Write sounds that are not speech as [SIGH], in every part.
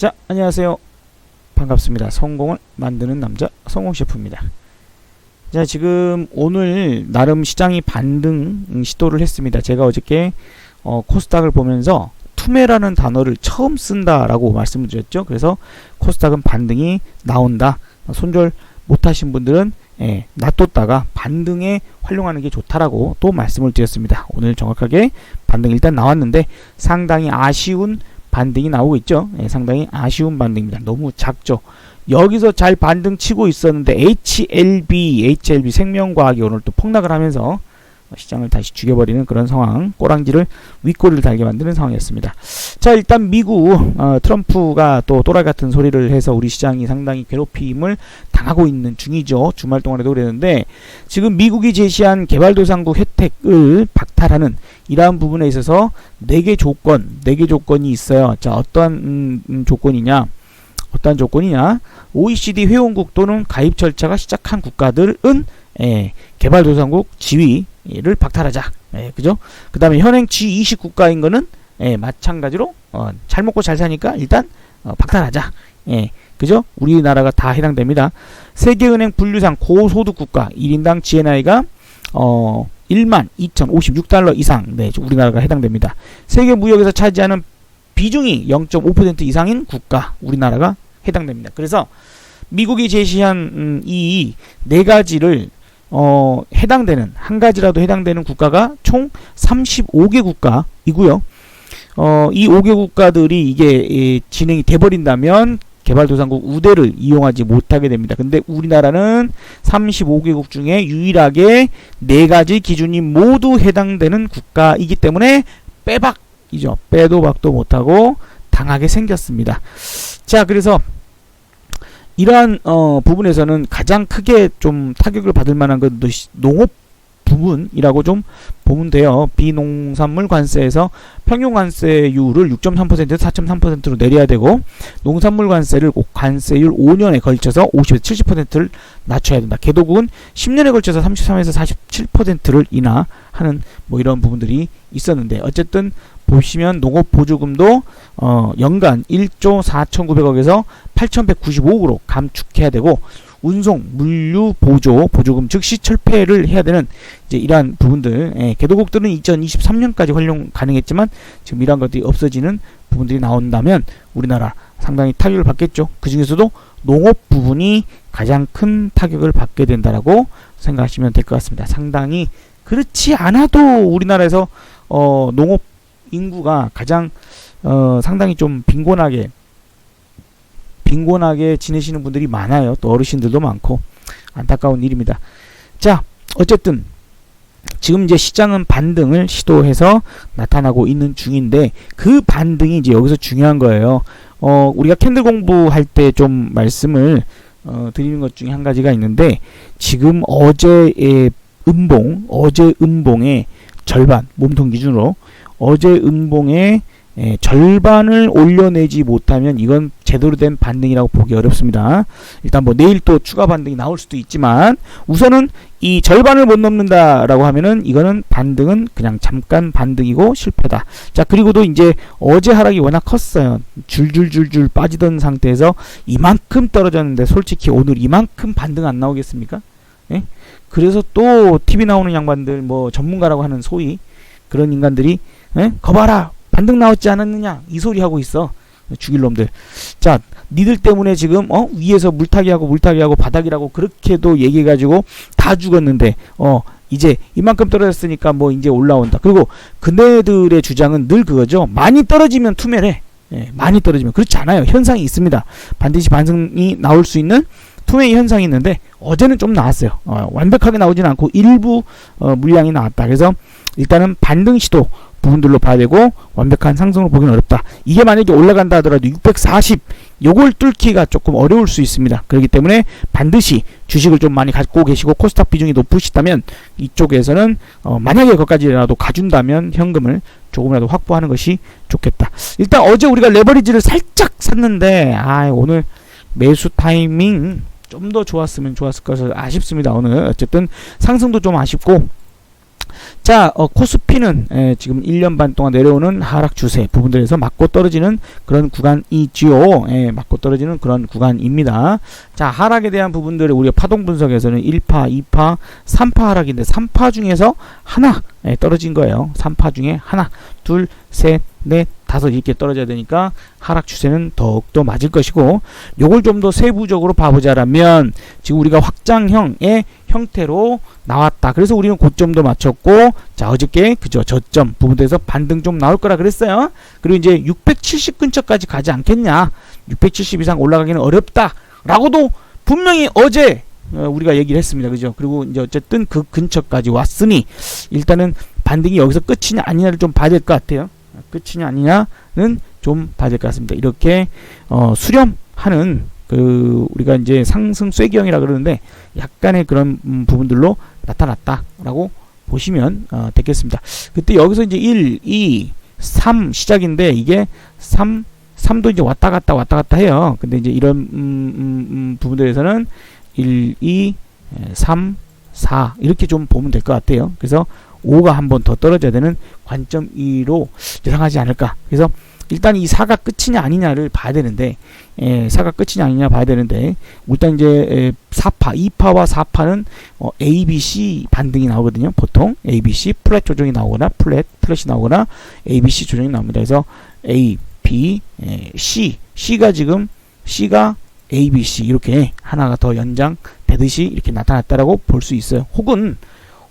자, 안녕하세요. 반갑습니다. 성공을 만드는 남자 성공 셰프입니다. 자, 지금 오늘 나름 시장이 반등 음, 시도를 했습니다. 제가 어저께 어, 코스닥을 보면서 투매라는 단어를 처음 쓴다라고 말씀을 드렸죠. 그래서 코스닥은 반등이 나온다. 손절 못하신 분들은 예, 놔뒀다가 반등에 활용하는 게 좋다라고 또 말씀을 드렸습니다. 오늘 정확하게 반등 일단 나왔는데 상당히 아쉬운 반등이 나오고 있죠. 예, 상당히 아쉬운 반등입니다. 너무 작죠. 여기서 잘 반등 치고 있었는데 HLB, HLB 생명과학이 오늘 또 폭락을 하면서 시장을 다시 죽여버리는 그런 상황, 꼬랑지를 윗꼬리를 달게 만드는 상황이었습니다. 자, 일단 미국 어, 트럼프가 또 또라이 같은 소리를 해서 우리 시장이 상당히 괴롭힘을 당하고 있는 중이죠. 주말 동안에도 그랬는데 지금 미국이 제시한 개발도상국 혜택을 박탈하는 이러한 부분에 있어서 네개 조건, 네개 조건이 있어요. 자, 어떠한 음, 음, 조건이냐? 어떠한 조건이냐? OECD 회원국 또는 가입 절차가 시작한 국가들은 예, 개발도상국 지위를 박탈하자. 예, 그죠? 그 다음에 현행 G20 국가인 거는 예, 마찬가지로 어, 잘 먹고 잘 사니까 일단 어, 박탈하자. 예, 그죠? 우리나라가 다 해당됩니다. 세계은행 분류상 고소득 국가 1인당 GNI가 어, 1만 2,056달러 이상 네, 우리나라가 해당됩니다. 세계 무역에서 차지하는 비중이 0.5% 이상인 국가 우리나라가 해당됩니다. 그래서 미국이 제시한 음, 이네 가지를 어, 해당되는 한 가지라도 해당되는 국가가 총 35개 국가이고요. 어, 이 5개 국가들이 이게 예, 진행이 돼 버린다면 개발도상국 우대를 이용하지 못하게 됩니다. 근데 우리나라는 35개국 중에 유일하게 네 가지 기준이 모두 해당되는 국가이기 때문에 빼박이죠. 빼도 박도 못하고 당하게 생겼습니다. 자, 그래서 이러한 어, 부분에서는 가장 크게 좀 타격을 받을 만한 건 농업 부분이라고 좀 보면 돼요. 비농산물 관세에서 평균 관세율을 6.3%에서 4.3%로 내려야 되고 농산물 관세를 관세율 5년에 걸쳐서 50에서 70%를 낮춰야 된다. 개도국은 10년에 걸쳐서 33에서 47%를 인하하는 뭐 이런 부분들이 있었는데 어쨌든 보시면 농업 보조금도 어 연간 1조 4,900억에서 8,195억으로 감축해야 되고 운송, 물류 보조, 보조금 즉시 철폐를 해야 되는 이제 이러한 부분들. 예, 개도국들은 2023년까지 활용 가능했지만 지금 이러한 것들이 없어지는 부분들이 나온다면 우리나라 상당히 타격을 받겠죠. 그 중에서도 농업 부분이 가장 큰 타격을 받게 된다라고 생각하시면 될 것 같습니다. 상당히 그렇지 않아도 우리나라에서 어, 농업 인구가 가장 어, 상당히 좀 빈곤하게 빈곤하게 지내시는 분들이 많아요. 또 어르신들도 많고 안타까운 일입니다. 자, 어쨌든 지금 이제 시장은 반등을 시도해서 나타나고 있는 중인데 그 반등이 이제 여기서 중요한 거예요. 어, 우리가 캔들 공부할 때 좀 말씀을 어, 드리는 것 중에 한 가지가 있는데 지금 어제의 음봉, 어제 음봉의 절반 몸통 기준으로 어제 음봉의 예, 절반을 올려내지 못하면 이건 제대로 된 반등이라고 보기 어렵습니다. 일단 뭐 내일 또 추가 반등이 나올 수도 있지만 우선은 이 절반을 못 넘는다라고 하면은 이거는 반등은 그냥 잠깐 반등이고 실패다. 자 그리고도 이제 어제 하락이 워낙 컸어요. 줄줄줄줄 빠지던 상태에서 이만큼 떨어졌는데 솔직히 오늘 이만큼 반등 안 나오겠습니까? 예? 그래서 또 TV 나오는 양반들 뭐 전문가라고 하는 소위 그런 인간들이 예? 거봐라 반등 나왔지 않았느냐? 이 소리 하고 있어. 죽일 놈들. 자 니들 때문에 지금 어? 위에서 물타기 하고 물타기 하고 바닥이라고 그렇게도 얘기해 가지고 다 죽었는데 어 이제 이만큼 떨어졌으니까 뭐 이제 올라온다. 그리고 그네들의 주장은 늘 그거죠. 많이 떨어지면 투매래 예, 많이 떨어지면. 그렇지 않아요. 현상이 있습니다. 반드시 반등이 나올 수 있는 투매의 현상이 있는데 어제는 좀 나왔어요. 어, 완벽하게 나오지는 않고 일부 어, 물량이 나왔다. 그래서 일단은 반등 시도 부분들로 봐야 되고 완벽한 상승을 보기는 어렵다. 이게 만약에 올라간다 하더라도 640 요걸 뚫기가 조금 어려울 수 있습니다. 그렇기 때문에 반드시 주식을 좀 많이 갖고 계시고 코스닥 비중이 높으시다면 이쪽에서는 어 만약에 거기까지라도 가준다면 현금을 조금이라도 확보하는 것이 좋겠다. 일단 어제 우리가 레버리지를 살짝 샀는데 아 오늘 매수 타이밍 좀 더 좋았으면 좋았을 것을 아쉽습니다. 오늘 어쨌든 상승도 좀 아쉽고 자, 어, 코스피는 에, 지금 1년 반 동안 내려오는 하락 추세 부분들에서 맞고 떨어지는 그런 구간이지요. 예, 맞고 떨어지는 그런 구간입니다. 자, 하락에 대한 부분들을 우리가 파동 분석에서는 1파, 2파, 3파 하락인데 3파 중에서 하나 예, 떨어진 거예요. 3파 중에 하나, 둘, 셋, 넷, 다섯 이렇게 떨어져야 되니까 하락 추세는 더욱더 맞을 것이고 요걸 좀 더 세부적으로 봐보자라면 지금 우리가 확장형의 형태로 나왔다. 그래서 우리는 고점도 맞췄고 자 어저께 그죠 저점 부분에서 반등 좀 나올 거라 그랬어요. 그리고 이제 670 근처까지 가지 않겠냐. 670 이상 올라가기는 어렵다 라고도 분명히 어제 어, 우리가 얘기를 했습니다. 그죠? 그리고 이제 어쨌든 그 근처까지 왔으니 일단은 반등이 여기서 끝이냐 아니냐를 좀 봐야 될 것 같아요. 끝이냐 아니냐는 좀 봐야 될 것 같습니다. 이렇게 어, 수렴하는 그 우리가 이제 상승 쐐기형이라 그러는데 약간의 그런 음, 부분들로 나타났다라고 보시면 어, 되겠습니다. 그때 여기서 이제 1, 2, 3 시작인데 이게 3 3도 이제 왔다 갔다 왔다 갔다 해요. 근데 이제 이런 음, 음, 음, 부분들에서는 1, 2, 3, 4 이렇게 좀 보면 될 것 같아요. 그래서 5가 한 번 더 떨어져야 되는 관점 2로 예상하지 않을까. 그래서 일단 이 4가 끝이냐 아니냐를 봐야 되는데 에, 4가 끝이냐 아니냐 봐야 되는데 일단 이제 에, 4파, 2파와 4파는 어, A, B, C 반등이 나오거든요. 보통 A, B, C 플랫 조정이 나오거나 플랫, 플랫이 나오거나 A, B, C 조정이 나옵니다. 그래서 A, B, 에, C, C가 지금 C가 A, B, C 이렇게 하나가 더 연장되듯이 이렇게 나타났다라고 볼 수 있어요. 혹은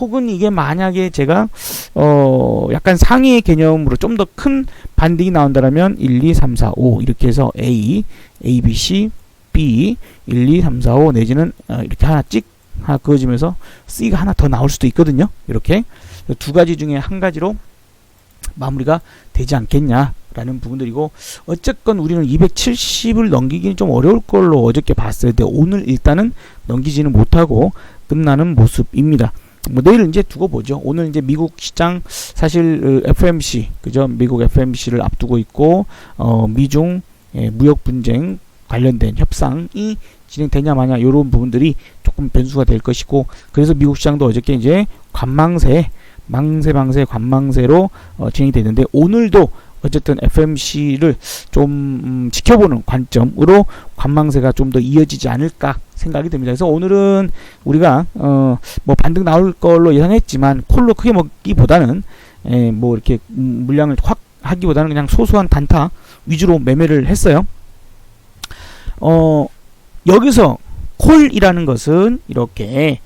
혹은 이게 만약에 제가 어 약간 상위의 개념으로 좀 더 큰 반등이 나온다면 1, 2, 3, 4, 5 이렇게 해서 A, A, B, C, B 1, 2, 3, 4, 5 내지는 어, 이렇게 하나 찍 하나 그어지면서 C가 하나 더 나올 수도 있거든요. 이렇게 두 가지 중에 한 가지로 마무리가 되지 않겠냐라는 부분들이고 어쨌건 우리는 270을 넘기기는 좀 어려울 걸로 어저께 봤어요. 근데 오늘 일단은 넘기지는 못하고 끝나는 모습입니다. 뭐 내일 이제 두고 보죠. 오늘 이제 미국 시장 사실 FMC 그죠? 미국 FMC를 앞두고 있고 어 미중 예, 무역 분쟁 관련된 협상이 진행되냐 마냐 이런 부분들이 조금 변수가 될 것이고 그래서 미국 시장도 어저께 이제 관망세 망세 방세 관망세로 어, 진행이 됐는데 오늘도 어쨌든 FMC를 좀 음, 지켜보는 관점으로 관망세가 좀 더 이어지지 않을까 생각이 듭니다. 그래서 오늘은 우리가 어 뭐 반등 나올 걸로 예상했지만 콜로 크게 먹기보다는 에, 뭐 이렇게 음, 물량을 확 하기보다는 그냥 소소한 단타 위주로 매매를 했어요. 어 여기서 콜이라는 것은 이렇게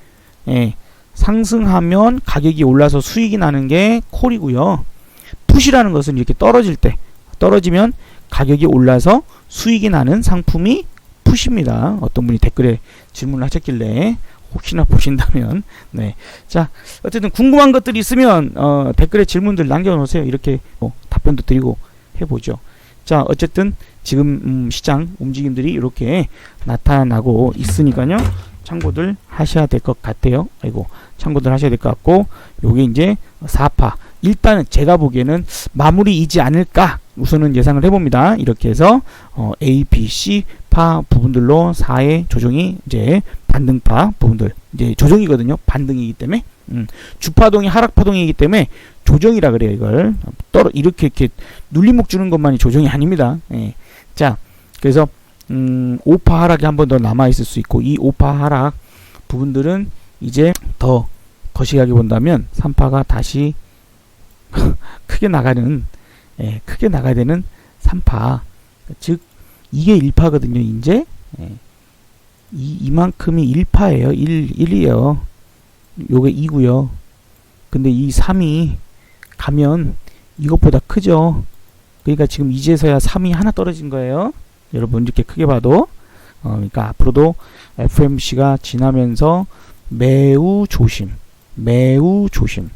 예, 상승하면 가격이 올라서 수익이 나는 게 콜이고요. 푸시라는 것은 이렇게 떨어질 때 떨어지면 가격이 올라서 수익이 나는 상품이 푸시입니다. 어떤 분이 댓글에 질문을 하셨길래 혹시나 보신다면 [LAUGHS] 네. 자, 어쨌든 궁금한 것들이 있으면 어, 댓글에 질문들 남겨 놓으세요. 이렇게 뭐 답변도 드리고 해 보죠. 자, 어쨌든 지금 음, 시장 움직임들이 이렇게 나타나고 있으니까요. 참고들 하셔야 될 것 같아요. 아이고, 참고들 하셔야 될 것 같고, 요게 이제 4파. 일단은 제가 보기에는 마무리이지 않을까 우선은 예상을 해봅니다. 이렇게 해서 어, A, B, C 파 부분들로 4의 조정이 이제 반등파 부분들 이제 조정이거든요. 반등이기 때문에 음, 주파동이 하락파동이기 때문에 조정이라 그래요. 이걸 떨어 이렇게 이렇게 눌림목 주는 것만이 조정이 아닙니다. 예. 자, 그래서 음, 5파 하락이 한 번 더 남아 있을 수 있고 이 5파 하락 부분들은 이제 더 거시하게 본다면 3파가 다시 [LAUGHS] 크게 나가는 예, 크게 나가야 되는 3파. 즉 이게 1파거든요 이제. 예, 이, 이만큼이 1파예요. 1, 1이에요. 요게 2구요. 근데 이 3이 가면 이것보다 크죠. 그러니까 지금 이제서야 3이 하나 떨어진 거예요. 여러분 이렇게 크게 봐도. 어, 그러니까 앞으로도 FMC가 지나면서 매우 조심 매우 조심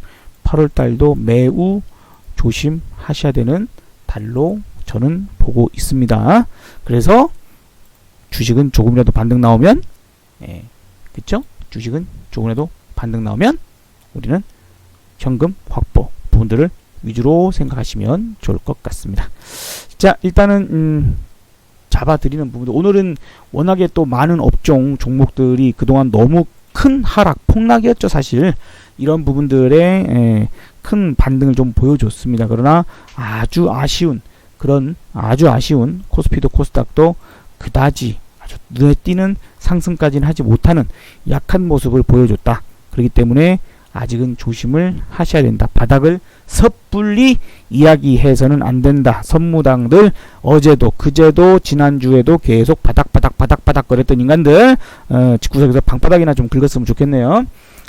8월 달도 매우 조심하셔야 되는 달로 저는 보고 있습니다. 그래서 주식은 조금이라도 반등 나오면 예, 그쵸? 주식은 조금이라도 반등 나오면 우리는 현금 확보 부분들을 위주로 생각하시면 좋을 것 같습니다. 자, 일단은 음, 잡아드리는 부분들 오늘은 워낙에 또 많은 업종 종목들이 그동안 너무 큰 하락, 폭락이었죠, 사실. 이런 부분들의 에, 큰 반등을 좀 보여줬습니다. 그러나 아주 아쉬운 그런 아주 아쉬운 코스피도 코스닥도 그다지 아주 눈에 띄는 상승까지는 하지 못하는 약한 모습을 보여줬다. 그렇기 때문에 아직은 조심을 하셔야 된다. 바닥을 섣불리 이야기해서는 안 된다. 선무당들 어제도 그제도 지난주에도 계속 바닥 바닥 바닥 바닥 거렸던 인간들 어, 집구석에서 방바닥이나 좀 긁었으면 좋겠네요.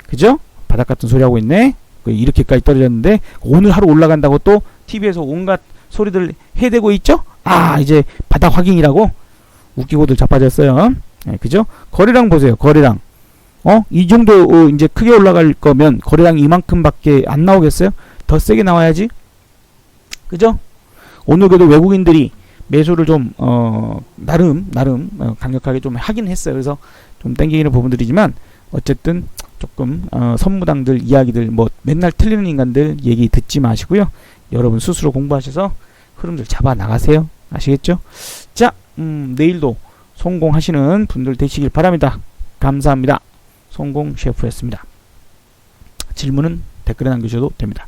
그죠? 바닥 같은 소리 하고 있네. 그 이렇게까지 떨어졌는데 오늘 하루 올라간다고 또 TV에서 온갖 소리들 해대고 있죠? 아 이제 바닥 확인이라고 웃기고들 자빠졌어요. 네, 그죠? 거래량 보세요. 거래량. 어? 이 정도 어, 이제 크게 올라갈 거면 거래량 이만큼밖에 안 나오겠어요? 더 세게 나와야지. 그죠? 오늘 그래도 외국인들이 매수를 좀 어, 나름 나름 어, 강력하게 좀 하긴 했어요. 그래서 좀 땡기는 부분들이지만 어쨌든 조금 어, 선무당들 이야기들 뭐 맨날 틀리는 인간들 얘기 듣지 마시고요. 여러분 스스로 공부하셔서 흐름들 잡아 나가세요. 아시겠죠? 자, 음, 내일도 성공하시는 분들 되시길 바랍니다. 감사합니다. 성공 셰프였습니다. 질문은 댓글에 남겨주셔도 됩니다.